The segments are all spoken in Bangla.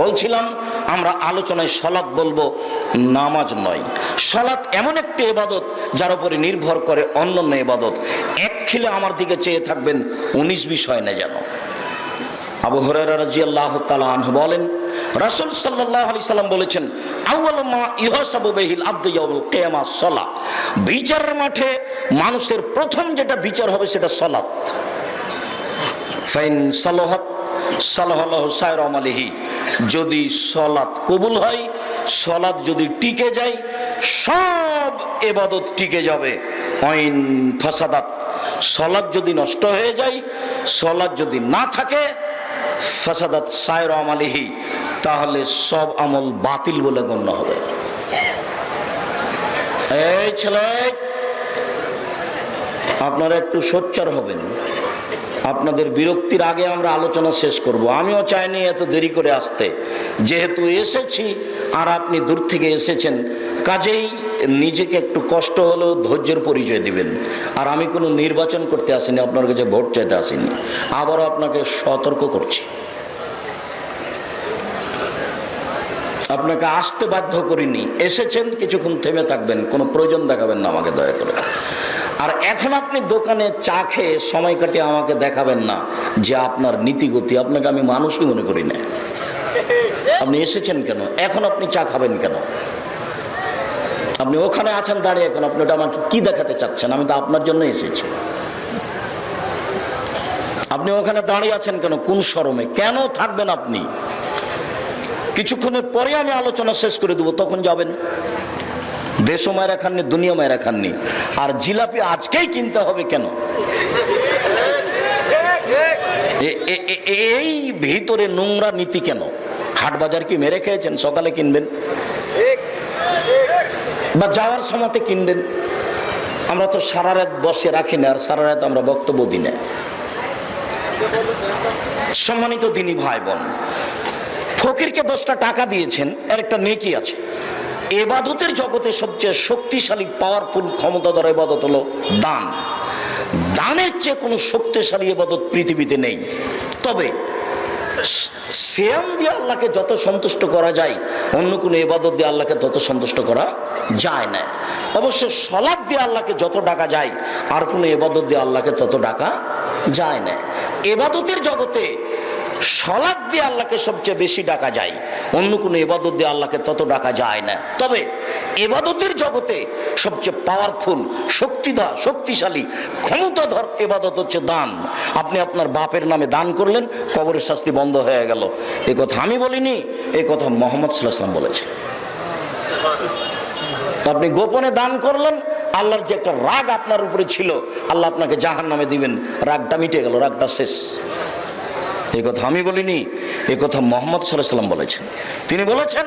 বলছিলাম, আমরা আলোচনায় সলাৎ বলব, নামাজ নয়। সলাৎ এমন একটি এবাদত যার উপরে নির্ভর করে অন্যান্য এবাদত এক খিলে আমার দিকে চেয়ে থাকবেন, উনিশ বিষয় না যেন। আবু হরারা আল্লাহ আনহু বলেন, রাসূল সাল্লাল্লাহু আলাইহি সাল্লাম বলেছেন, আউয়াল মা ইহসাবু বিহিল আবদু ইয়াউমুল কিয়ামা সালাহ বিচারের মাঠে মানুষের প্রথম যেটা বিচার হবে সেটা সালাত ফাইন সালাহাত সালাহ সায়র আমালিহি। যদি সলাৎ কবুল হয়, সলাৎ যদি টিকে যায়, সব এবাদত টিকে যাবে। অইন ফাসাদাত, সলাৎ যদি নষ্ট হয়ে যায়, সলাৎ যদি না থাকে, ফাসাদাত সায়র আমালিহি, তাহলে সব আমল বাতিল বলে গণ্য হবে। এই ছেলে, আপনারা একটু সোচ্চার হবেন। আপনাদের বিরক্তির আগে আমরা আলোচনা শেষ করব। আমিও চাইনি এত দেরি করে আসতে। যেহেতু এসেছি আর আপনি দূর থেকে এসেছেন, কাজেই নিজেকে একটু কষ্ট হলেও ধৈর্যের পরিচয় দিবেন। আর আমি কোনো নির্বাচন করতে আসিনি, আপনার কাছে ভোট চাইতে আসিনি। আবারও আপনাকে সতর্ক করছি। আপনাকে আসতে বাধ্য করিনি। এসেছেন, কিছুক্ষণ থেমে থাকবেন, কোনো প্রয়োজন দেখাবেন না আমাকে, দয়া করে। আর এখন আপনি দোকানে চা খেয়ে সময় কাটিয়ে আমাকে দেখাবেন না যে আপনার নীতিগতি, আপনাকে আমি মানুষই মনে করি না। আপনি এসেছেন কেন? এখন আপনি চা খাবেন কেন? আপনি ওখানে আছেন, দাঁড়িয়ে এখন আপনি ওটা আমাকে কি দেখাতে চাচ্ছেন? আমি তো আপনার জন্য এসেছি। আপনি ওখানে দাঁড়িয়ে আছেন কেন? কোন শরমে? কেন থাকবেন আপনি? কিছুক্ষণের পরে আমি আলোচনা শেষ করে দেবো, তখন যাবেন। দেশও মায়েরা খাননি দুনিয়া মায়েরা খাননি। আর জিলাপি আজকেই কিনতে হবে কেন? এই ভিতরে নোংরা নীতি কেন? হাট বাজার কি মেরে খেয়েছেন? সকালে কিনবেন? বা যাওয়ার সময়তে কিনবেন? আমরা তো সারা রাত বসে রাখি না, আর সারা রাত আমরা বক্তব্য দিই না। সম্মানিত দিনী ভাই বোন, ফকিরকে দশটা টাকা দিয়েছেন এর একটা নেকি আছে। এবাদতের জগতে সবচেয়ে শক্তিশালী পাওয়ারফুল ক্ষমতাধর এবাদত হলো দান। দানের চেয়ে কোনো শক্তিশালী এবাদত পৃথিবীতে নেই। তবে শ্যাম দিয়ে আল্লাহকে যত সন্তুষ্ট করা যায়, অন্য কোনো এবাদত দিয়ে আল্লাহকে তত সন্তুষ্ট করা যায় না। অবশ্য সলাদ দিয়ে আল্লাহকে যত ডাকা যায়, আর কোনো এবাদত দিয়ে আল্লাহকে তত ডাকা যায় না। এবাদতের জগতে সলাদ দিয়ে আল্লাহকে সবচেয়ে বেশি ডাকা যায়। অন্য কোনো এবাদত দিয়ে আল্লাহকে তত ডাকা যায় না। তবে এবাদতের জগতে সবচেয়ে পাওয়ারফুল শক্তিধর শক্তিশালী, ক্ষমতাধর এবাদত হচ্ছে দান। আপনি আপনার বাপের নামে দান করলেন, কবরের শাস্তি বন্ধ হয়ে গেল। এ কথা আমি বলিনি, এ কথা মোহাম্মদ সাল্লাহাম বলেছে। আপনি গোপনে দান করলেন, আল্লাহর যে একটা রাগ আপনার উপরে ছিল, আল্লাহ আপনাকে জাহান নামে দিবেন। রাগটা মিটে গেল, রাগটা শেষ। এই কথা আমি বলিনি এ কথা মোহাম্মদ সাল্লাহ সাল্লাম বলেছেন। তিনি বলেছেন,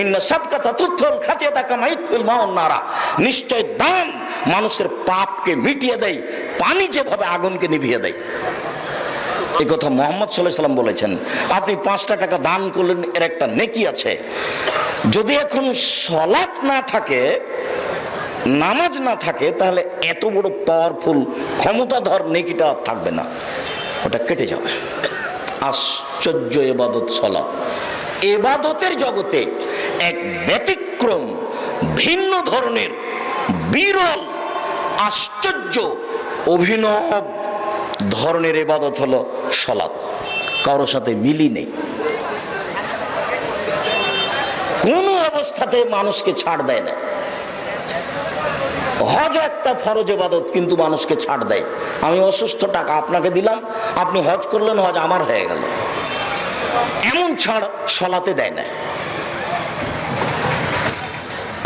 ইন্না সাদকাতা তুথল খাতিয়া তাকা মাইতুল মাউন নারা। নিশ্চয় দান মানুষের পাপকে মিটিয়ে দেয়, পানি যেভাবে আগুনকে নিভিয়ে দেয়। এই কথা মোহাম্মদ সাল্লাম বলেছেন, আপনি পাঁচটা টাকা দান করলেন, এর একটা নেকি আছে। যদি এখন সলাৎ না থাকে, নামাজ না থাকে, তাহলে এত বড় পাওয়ারফুল ক্ষমতাধর নেকিটা থাকবে না। ওটা কেটে যাবে। আশ্চর্য এবাদত সলা। এবাদতের জগতে এক ব্যতিক্রম, ভিন্ন ধরনের, বিরল, আশ্চর্য, অভিনব ধরনের এবাদত হলো সলাৎ। কারোর সাথে মিলি নেই। কোনো অবস্থাতে মানুষকে ছাড় দেয় না। হজ একটা ফরজ এবাদত, কিন্তু মানুষকে ছাড় দেয়। আমি অসুস্থ টাকা আপনাকে দিলাম আপনি হজ করলেন, হজ আমার হয়ে গেল। এমন ছাড় সলাতে দেয় না।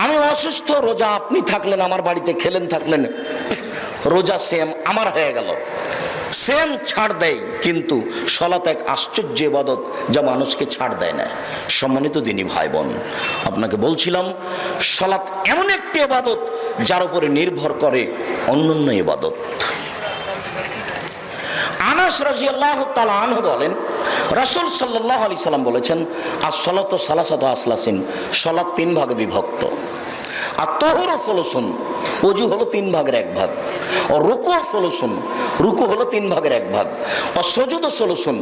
আমি অসুস্থ, রোজা আপনি থাকলেন, আমার বাড়িতে খেলেন, থাকলেন, রোজা সেম আমার হয়ে গেল। সেম ছাড় দেয়, কিন্তু সলাত এক আশ্চর্য এবাদত যা মানুষকে ছাড় দেয় না। সম্মানিত দিনী ভাই বোন আপনাকে বলছিলাম, সলাৎ এমন একটি এবাদত যার উপরে নির্ভর করে অন্যান্য এবাদত আনাস রাজি আল্লাহ আনহু বলেন, রাসুল সাল্লাহ আলি সাল্লাম বলেছেন আর সলাত সালাসাত আসলাসিন সলাৎ তিন ভাগে বিভক্ত। আর তোহর সলসন অজু হলো তিন ভাগের এক ভাগ। ও রুকু সলসন রুকু হলো তিন ভাগের এক ভাগ। ও সজুদ সলসন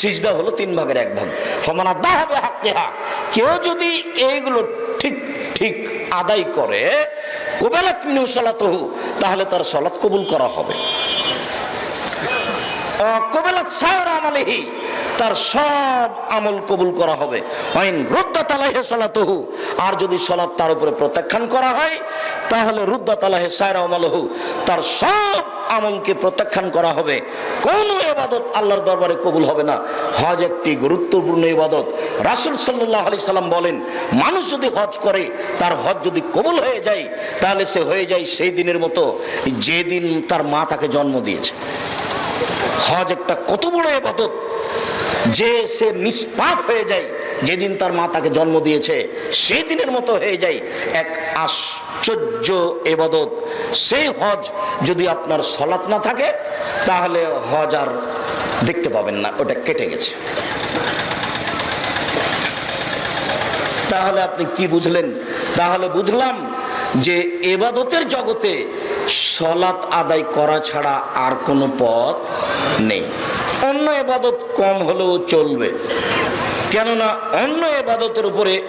সিজদা হলো তিন ভাগের এক ভাগ। ফমানা দাহাবে হাক্কেহা, কেউ যদি এইগুলো ঠিক ঠিক আদায় করে, কোবেলাত মিনু সালাতহু, তাহলে তার সলাৎ কবুল করা হবে। তার সব আমল কবুল করা হবে। আর যদি সলাৎ তার উপরে প্রত্যাখ্যান করা হয়, তাহলে রুদ্দা তালাহে সায়র আমালহু, তার সব আমলকে প্রত্যাখ্যান করা হবে। কোন এবাদত আল্লাহর দরবারে কবুল হবে না। হজ একটি গুরুত্বপূর্ণ ইবাদত। রাসুল সাল্লাহ আলি সাল্লাম বলেন, মানুষ যদি হজ করে, তার হজ যদি কবুল হয়ে যায়, তাহলে সে হয়ে যায় সেই দিনের মতো, যেদিন তার মা তাকে জন্ম দিয়েছে। হজ একটা কত বড় এবাদত যে সে নিষ্পাপ হয়ে যায়, যেদিন তার মা তাকে জন্ম দিয়েছে সেই দিনের মতো হয়ে যায় এক আশ্চর্য এবাদত। সেই হজ যদি আপনার সলাৎ না থাকে, তাহলে হজ আর দেখতে পাবেন না, ওটা কেটে গেছে। তাহলে আপনি কি বুঝলেন? তাহলে বুঝলাম যে এবাদতের জগতে সলাৎ আদায় করা ছাড়া আর কোনো পথ নেই। অন্য এবাদত কম হলেও চলবে। কেননা অন্য এবাদতের উপরে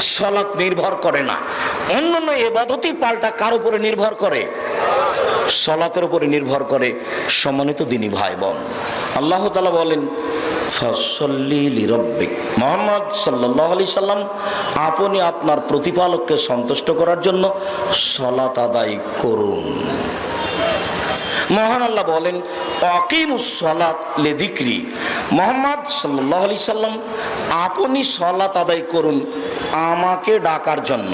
সলাৎ নির্ভর করে না। অন্য অন্য এবাদতই পাল্টা কার উপরে নির্ভর করে? সলাতের উপরে নির্ভর করে সম্মানিত দিনী ভাই বোন। আল্লাহ তালা বলেন মোহাম্মদ সাল্লাহ আলি সাল্লাম আপনি আপনার প্রতিপালককে সন্তুষ্ট করার জন্য সলাত আদায় করুন। মহান আল্লাহ বলেন অকিমুসলাত লেদিক্রি মোহাম্মদ সাল্লাহ আলি সাল্লাম, আপনি সলাত আদায় করুন আমাকে ডাকার জন্য।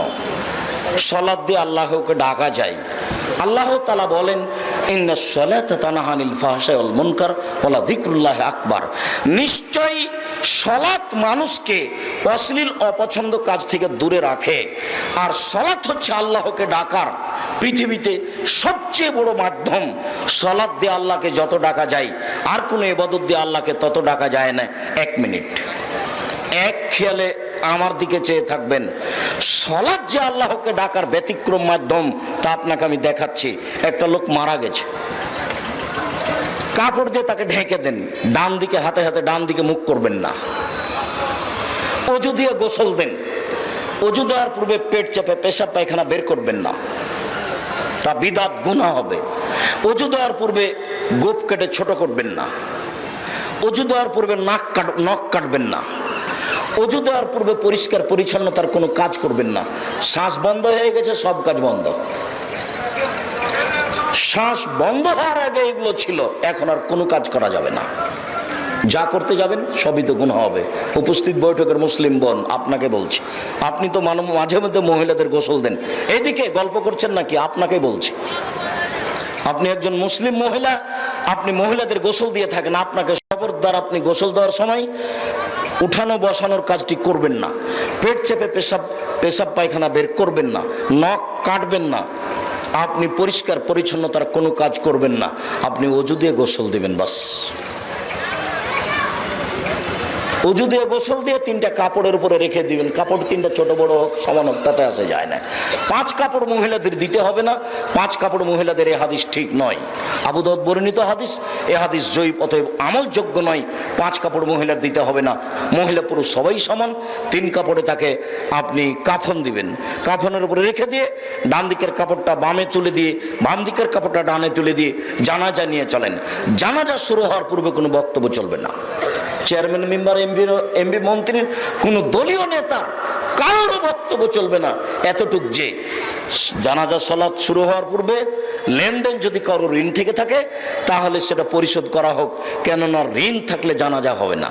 সলাদ দিয়ে আল্লাহকে ডাকা যায়। আল্লাহ তালা বলেন সলাত আকবার। নিশ্চয়ই সলাৎ মানুষকে অশ্লীল, অপছন্দ কাজ থেকে দূরে রাখে। আর সলাৎ হচ্ছে আল্লাহকে ডাকার পৃথিবীতে সবচেয়ে বড় মাধ্যম। সলাৎ দিয়ে আল্লাহকে যত ডাকা যায়, আর কোনো এবাদত দিয়ে আল্লাহকে তত ডাকা যায় না। এক মিনিট। এক খেয়ালে আমার দিকে চেয়ে থাকবেন। সলাদ যে আল্লাহকে ডাকার ব্যতিক্রম মাধ্যম, তা আপনাকে আমি দেখাচ্ছি। একটা লোক মারা গেছে। কাপড় দিয়ে তাকে ঢেকে দেন। ডান দিকে হাতে হাতে ডান দিকে মুখ করবেন না। অজু দিয়ে গোসল দেন অজু দেওয়ার পূর্বে পেট চেপে পেশাব পায়খানা বের করবেন না, তা বিদাত গুণা হবে। অজু দেওয়ার পূর্বে গোপ কেটে ছোট করবেন না অজু দেওয়ার পূর্বে নাক কাট নখ কাটবেন না অজু দেওয়ার পূর্বে পরিষ্কার পরিচ্ছন্নতার কোনো কাজ করবেন না। শ্বাস বন্ধ হয়ে গেছে, সব কাজ বন্ধ। শ্বাস বন্ধ হওয়ার আগে এগুলো ছিল, এখন আর কোনো কাজ করা যাবে না। যা করতে যাবেন, সবই তো গুণ হবে। উপস্থিত বৈঠকের মুসলিম বোন, আপনাকে বলছি। আপনি তো মানব, মাঝে মধ্যে মহিলাদের গোসল দেন। এদিকে গল্প করছেন নাকি? আপনাকে বলছি। আপনি একজন মুসলিম মহিলা আপনি মহিলাদের গোসল দিয়ে থাকেন, আপনাকে খবরদার আপনি গোসল দেওয়ার সময় উঠানো বসানোর কাজটি করবেন না। পেট চেপে পেশাব পেশাব পায়খানা বের করবেন না, নখ কাটবেন না। আপনি পরিষ্কার পরিচ্ছন্নতার কোনো কাজ করবেন না। আপনি অজু দিয়ে গোসল দেবেন, বাস। উজু দিয়ে গোসল দিয়ে তিনটা কাপড়ের উপরে রেখে দিবেন, কাপড় তিনটা ছোট বড় হোক সমান হোক, তাতে আসে যায় না। পাঁচ কাপড় মহিলাদের দিতে হবে না, পাঁচ কাপড় মহিলাদের এ হাদিস ঠিক নয়। আবুদত বর্ণিত হাদিস, এ হাদিস জয়ীব, অতএব আমলযোগ্য নয়, পাঁচ কাপড় মহিলার দিতে হবে না। মহিলা পুরুষ সবাই সমান, তিন কাপড়ে তাকে আপনি কাফন দিবেন। কাফনের উপরে রেখে দিয়ে ডান দিকের কাপড়টা বামে তুলে দিয়ে, বাম দিকের কাপড়টা ডানে তুলে দিয়ে জানাজা নিয়ে চলেন। জানাজা শুরু হওয়ার পূর্বে কোনো বক্তব্য চলবে না। চেয়ারম্যান মেম্বার এমপি এমপি মন্ত্রীর কোনো দলীয় নেতার কারোর বক্তব্য চলবে না। এতটুক যে জানাজা, সলাৎ শুরু হওয়ার পূর্বে লেনদেন যদি কারও ঋণ থেকে থাকে, তাহলে সেটা পরিশোধ করা হোক। কেননা ঋণ থাকলে জানাজা হবে না।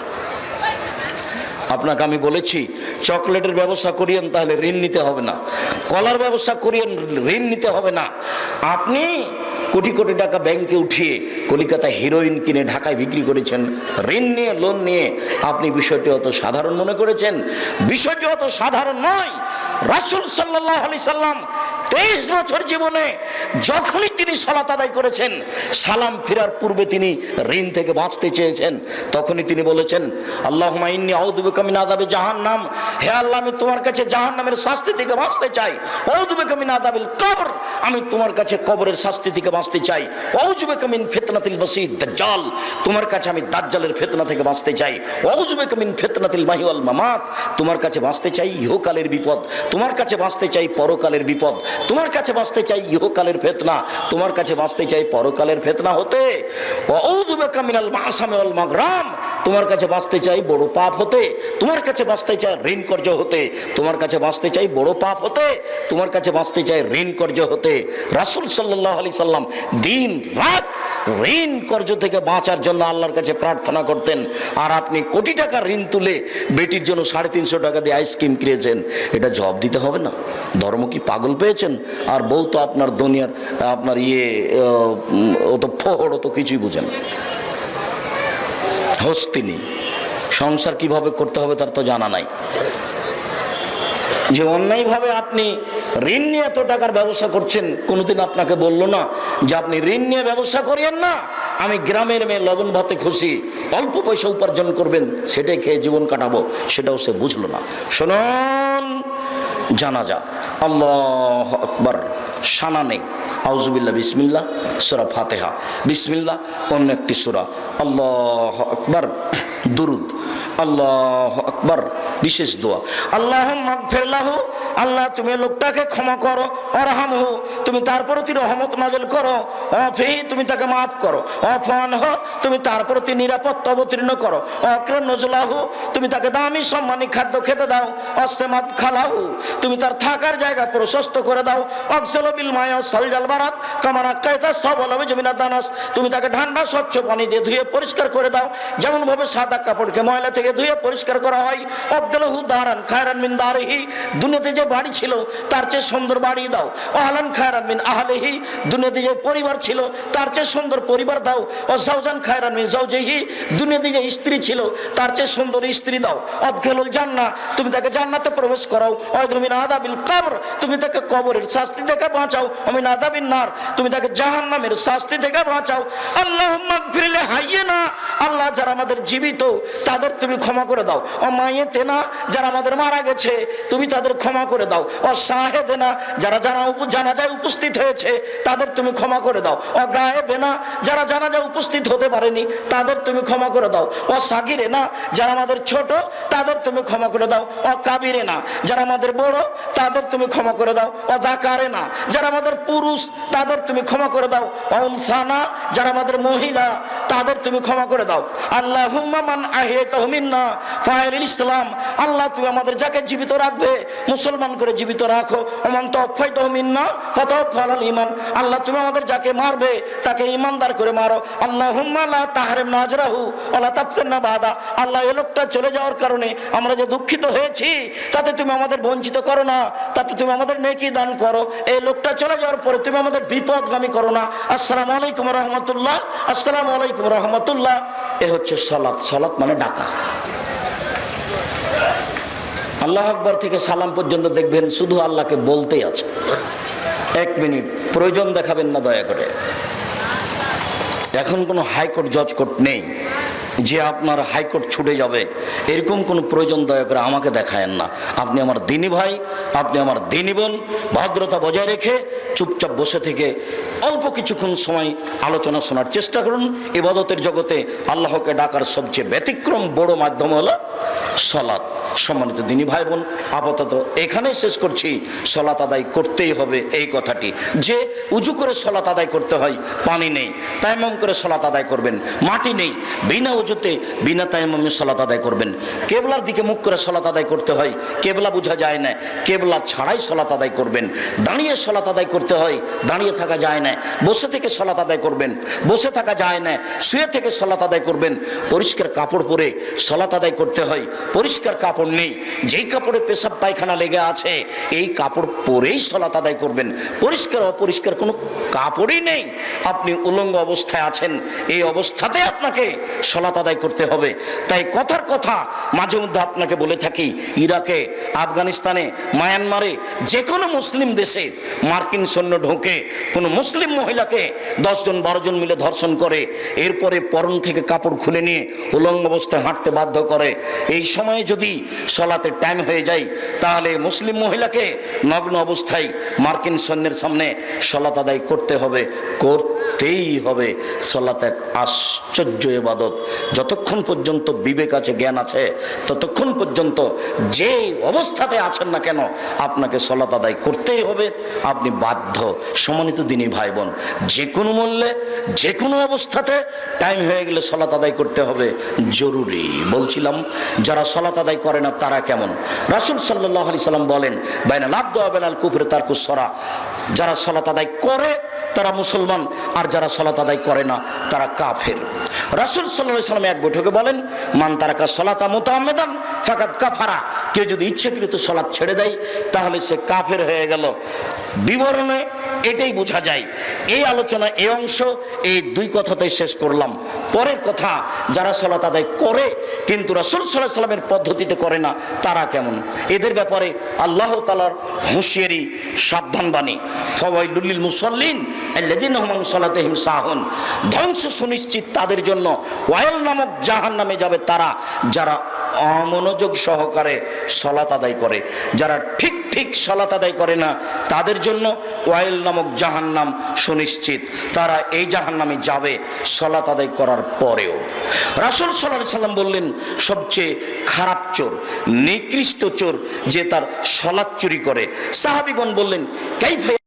আপনাকে আমি বলেছি, চকলেটের ব্যবস্থা করিয়েন, তাহলে ঋণ নিতে হবে না। কলার ব্যবস্থা করিয়েন, ঋণ নিতে হবে না। আপনি কোটি কোটি টাকা ব্যাংকে উঠিয়ে কলিকাতা হিরোইন কিনে ঢাকায় বিক্রি করেছেন। ঋণ নিয়ে লোন নিয়ে আপনি বিষয়টি অত সাধারণ মনে করেছেন? বিষয়টি অত সাধারণ নয়। রাসুল সাল্লাহ আলি সাল্লাম তেইশ বছর জীবনে যখনই তিনি সলাত আদায় করেছেন, সালাম ফেরার পূর্বে তিনি ঋণ থেকে বাঁচতে চেয়েছেন। তখনই তিনি বলেছেন আল্লাহ ইন্নি আউদুবে কামিন আদাবে জাহান্নাম। হে আল্লাহ, আমি তোমার কাছে জাহান্নামের শাস্তি থেকে বাঁচতে চাই। আউদুবে কামিন আদাবিল কবর। আমি তোমার কাছে কবরের শাস্তি থেকে বাঁচতে চাই। অউজুবে কামিন ফেতনাতিল বসিদ দাজ্জাল। তোমার কাছে আমি দাজ্জালের ফেতনা থেকে বাঁচতে চাই। অউজুবে কামিন ফেতনাতিল মাহিওয়াল মামাত। তোমার কাছে বাঁচতে চাই ইহকালের বিপদ। তোমার কাছে বাঁচতে চাই পরকালের বিপদ। তোমার কাছে বাঁচতে চাই ইহকালের ফেতনা, তোমার কাছে বাঁচতে চাই পরকালের ফেতনা হতে। তোমার কাছে বাঁচতে চাই বড় পাপ হতে। তোমার কাছে বাঁচতে চাই ঋণ কর্য হতে। তোমার কাছে বাঁচতে চাই বড় পাপ হতে। তোমার কাছে বাঁচতে চাই ঋণ কর্য হতে। রাসুল সাল্লাহ আলি সাল্লাম দিন, রাত ঋণ কর্য থেকে বাঁচার জন্য আল্লাহর কাছে প্রার্থনা করতেন। আর আপনি কোটি টাকা ঋণ তুলে বেটির জন্য সাড়ে তিনশো টাকা দিয়ে আইসক্রিম কিনেছেন, এটা জব দিতে হবে না। ধর্ম কি পাগল পেয়েছেন? আর বউ তো আপনার দুনিয়ার, আপনার ইয়ে ও তো ফোহড়, ও তো কিছুই বুঝেন হস্তিনী সংসার কীভাবে করতে হবে তার তো জানা নাই। যে অন্যায়ভাবে আপনি ঋণ নিয়ে এত টাকার ব্যবসা করছেন, কোনোদিন আপনাকে বলল না যে আপনি ঋণ নিয়ে ব্যবসা করিয়েন না? আমি গ্রামের মেয়ে লবণ ভাতে খুশি, অল্প পয়সা উপার্জন করবেন, সেটাই খেয়ে জীবন কাটাবো, সেটাও সে বুঝলো না। শুনুন! জানা যা আল্লাহ আকবর। সানানে আউজুবিল্লা বিসমিল্লা সুরা ফাতেহা। বিসমিল্লা অন্য একটি সুরা। আল্লাহ আকবর। দুরুদ। আল্লাহ আকবর। বিশেষ দোয়া। আল্লাহ ফেরলাহু আল্লাহ, তুমি লোকটাকে ক্ষমা করো অরহাম হো তুমি তার প্রতি রহমত নাজল করো। অফি, তুমি তাকে মাফ করো। অফান হ, তুমি তার প্রতি নিরাপত্তা অবতীর্ণ করো। অক্রম নজলাহু, তুমি তাকে দামি সম্মানী খাদ্য খেতে দাও। অস্তেমাত খালাহু, তুমি তার থাকার জায়গা প্রশস্ত করে দাও। অক্সল বিল মায় সলজাল বারাত, কামানা কায়তা সব অলবে জমিনা দানাস। তুমি তাকে ঠান্ডা, স্বচ্ছ পানি দিয়ে ধুয়ে পরিষ্কার করে দাও। যেমন ভাবে সাদা কাপড়কে ময়লা থেকে ধুয়ে পরিষ্কার করা হয়, অবদলহু দারান খায়রান মিন দারিহি। দুনিয়াতে যে বাড়ি ছিল, তার চেয়ে সুন্দর বাড়ি দাও। আহলান খায়রান মিন আহলেহি, দুনিয়াতে যে পরিবার ছিল, তার চেয়ে সুন্দর পরিবার দাও। ও জাউজান খায়রান মিন জাউজেহি দুনিয়াতে যে স্ত্রী ছিল, তার চেয়ে সুন্দর স্ত্রী দাও। অদখেলুল জান্না তুমি তাকে জান্নাতে প্রবেশ করাও। অয়ধমিন আদাবিল কবর, তুমি তাকে কবরের শাস্তি থেকে বাঁচাও। আমি আদাবিন নার, তুমি তাকে জাহান্নামের শাস্তি থেকে বাঁচাও। আল্লাহ ফিরলে হাইয়ে না আল্লাহ যারা আমাদের জীবিত, তাদের তুমি ক্ষমা করে দাও। ও মাইয়েতে না যারা আমাদের মারা গেছে, তুমি তাদের ক্ষমা করে দাও। ও শাহেদে না, যারা যারা উপ- জানাজায় উপস্থিত হয়েছে, তাদের তুমি ক্ষমা করে দাও। ও গায়েবে না, যারা জানাজায় উপস্থিত হতে পারেনি, তাদের তুমি ক্ষমা করে দাও। ও সাগিরে না, যারা আমাদের ছোট, তাদের তুমি ক্ষমা করে দাও। ও কাবিরে না, যারা আমাদের বড়, তাদের তুমি ক্ষমা করে দাও। ও দাকারে না, যারা আমাদের পুরুষ, তাদের তুমি ক্ষমা করে দাও। ও উনসানা যারা আমাদের মহিলা, তাদের তুমি ক্ষমা করে দাও। আল্লাহ হুম্মান আহে তহমিন্না ফাহের ইসলাম, আল্লাহ তুমি আমাদের যাকে জীবিত রাখবে, মুসলমান করে জীবিত রাখো। ওমান তফাই তহমিন্না ফতফাল ইমান আল্লাহ, তুমি আমাদের যাকে মারবে, তাকে ইমানদার করে মারো। আল্লাহ হুম্মাল্লাহ তাহারেম নাজরাহু আল্লাহ তাপতেন না বাদা। আল্লাহ, এ লোকটা চলে যাওয়ার কারণে আমরা যে দুঃখিত হয়েছি, তাতে তুমি আমাদের বঞ্চিত করো না, তাতে তুমি আমাদের নেকি দান করো। এই লোকটা চলে যাওয়ার পরে তুমি আমাদের বিপদগামী করো না। আসসালামু আলাইকুম রহমতুল্লাহ, আসসালামু আলাইকুম রহমতুল্লাহ। এ হচ্ছে সলাৎ সলাৎ মানে ডাকা। আল্লাহ আকবর থেকে সালাম পর্যন্ত দেখবেন শুধু আল্লাহকে বলতেই আছে। এক মিনিট, প্রয়োজন দেখাবেন না দয়া করে। এখন কোনো হাইকোর্ট জজ কোর্ট নেই। যে আপনার হাইকোর্ট ছুটে যাবে, এরকম কোনো প্রয়োজন দয়া করে আমাকে দেখায়েন না। আপনি আমার দিনী ভাই, আপনি আমার দিনী বোন, ভদ্রতা বজায় রেখে চুপচাপ বসে থেকে অল্প কিছুক্ষণ সময় আলোচনা শোনার চেষ্টা করুন। ইবাদতের জগতে আল্লাহকে ডাকার সবচেয়ে ব্যতিক্রম বড় মাধ্যম হলো সলাৎ সম্মানিত দিনী ভাই বোন আপাতত এখানেই শেষ করছি সলাত আদায় করতেই হবে এই কথাটি যে উজু করে সলাত আদায় করতে হয় পানি নেই তাইমাম করে সলাত আদায় করবেন মাটি নেই বিনা উজুতে বিনা তাইমামে সলাত আদায় করবেন কেবলার দিকে মুখ করে সলাত আদায় করতে হয় কেবলা বোঝা যায় না কেবলা ছাড়াই সলাত আদায় করবেন দাঁড়িয়ে সলাত আদায় করতে হয় দাঁড়িয়ে থাকা যায় না বসে থেকে সলাত আদায় করবেন বসে থাকা যায় না শুয়ে থেকে সলাত আদায় করবেন পরিষ্কার কাপড় পরে সলাত আদায় করতে হয় পরিষ্কার কাপড় কাপড় নেই। যেই কাপড়ে পেশাব পায়খানা লেগে আছে, এই কাপড় পরেই সলাত আদায় করবেন। পরিষ্কার অপরিষ্কার কোনো কাপড়ই নেই। আপনি উলঙ্গ অবস্থায় আছেন, এই অবস্থাতে আপনাকে সলাত আদায় করতে হবে। তাই কথার কথা মাঝে মধ্যে আপনাকে বলে থাকি, ইরাকে, আফগানিস্তানে, মায়ানমারে যে কোনো মুসলিম দেশে মার্কিন সৈন্য ঢোকে, কোনো মুসলিম মহিলাকে দশজন, বারোজন মিলে ধর্ষণ করে, এরপরে পরন থেকে কাপড় খুলে নিয়ে উলঙ্গ অবস্থায় হাঁটতে বাধ্য করে। এই সময়ে যদি সলাতের টাইম হয়ে যায়, তাহলে মুসলিম মহিলাকে নগ্ন অবস্থায় মার্কিন সৈন্যের সামনে সলাত আদায় করতে হবে, করতেই হবে। সলাত এক আশ্চর্য এবাদত যতক্ষণ পর্যন্ত বিবেক আছে, জ্ঞান আছে, ততক্ষণ পর্যন্ত যে অবস্থাতে আছেন না কেন, আপনাকে সলাত আদায় করতেই হবে। আপনি বাধ্য সমানিত দিনই ভাই বোন যে কোনো মূল্যে যে কোনো অবস্থাতে টাইম হয়ে গেলে সলাত আদায় করতে হবে। জরুরি, বলছিলাম, যারা সলাত আদায় করে না তারা কেমন? রাসুল সাল্লাহ আলি সাল্লাম বলেন, বাইনা দেওয়া বেলাল কুফরে তার কুসরা যারা সলাত আদায় করে, তারা মুসলমান, আর যারা সলাত আদায় করে না, তারা কাফের। রাসুল সাল্লাহ সাল্লাম এক বৈঠকে বলেন, মান তারাকা সলাতা মোতামেদান ফাকাত কাফারা। কেউ যদি ইচ্ছাকৃত সলাৎ ছেড়ে দেয়, তাহলে সে কাফের হয়ে গেল। বিবরণে এটাই বোঝা যায়। এই আলোচনা, এই অংশ, এই দুই কথাতেই শেষ করলাম। পরের কথা, যারা সলাত আদায় করে, কিন্তু রাসুল সাল্লাহ সাল্লামের পদ্ধতিতে করে না, তারা কেমন? এদের ব্যাপারে আল্লাহ তালার হুঁশিয়ারি সাবধান বাণী। ফওয়াইলুল্লিল মুসল্লিন আল্লাদিন রহমান সালাতেহিম সাহন। ধ্বংস সুনিশ্চিত তাদের জন্য। ওয়াইল নামক জাহান নামে যাবে তারা, যারা অমনোযোগ সহকারে সলাত আদায় করে। যারা ঠিক ঠিক সলাত আদায় করে না, তাদের জন্য ওয়াইল নামক জাহান্নাম সুনিশ্চিত। তারা এই জাহান্নামে যাবে সলাত আদায় করার পরেও। রাসুল সাল্লাহ সাল্লাম বললেন, সবচেয়ে খারাপ চোর, নিকৃষ্ট চোর যে তার সলাৎ চুরি করে। সাহাবিগণ বললেন কাইফাই